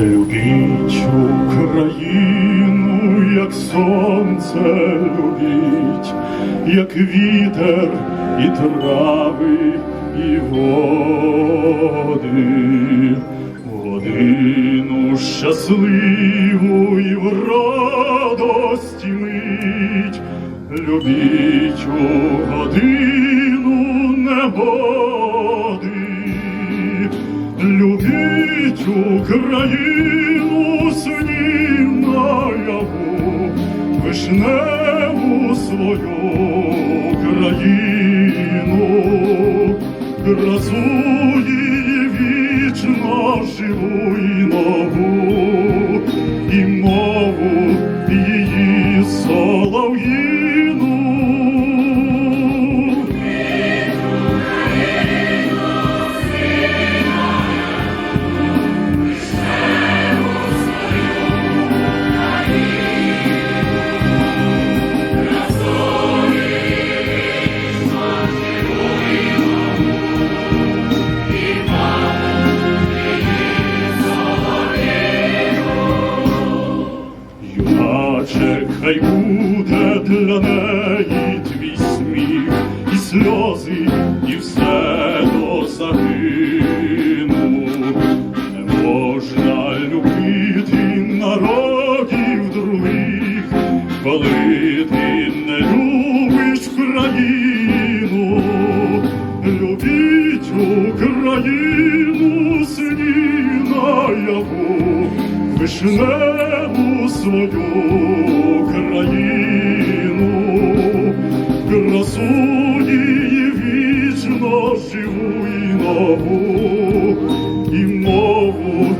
Любіть Україну, як сонце любіть, як вітер і трави, і води, годину щасливу і в радості мить, любіть у годину негоди. Любіть Україну снів наяву, вишневу свою країну, красу хай буде для неї твій сміх, і сльози, і все до загину. Не можна любити народів других, коли ти не любиш країну. Любіть Україну, сні наяву, верну свою країну, красу її вічно живу і нову, і нову.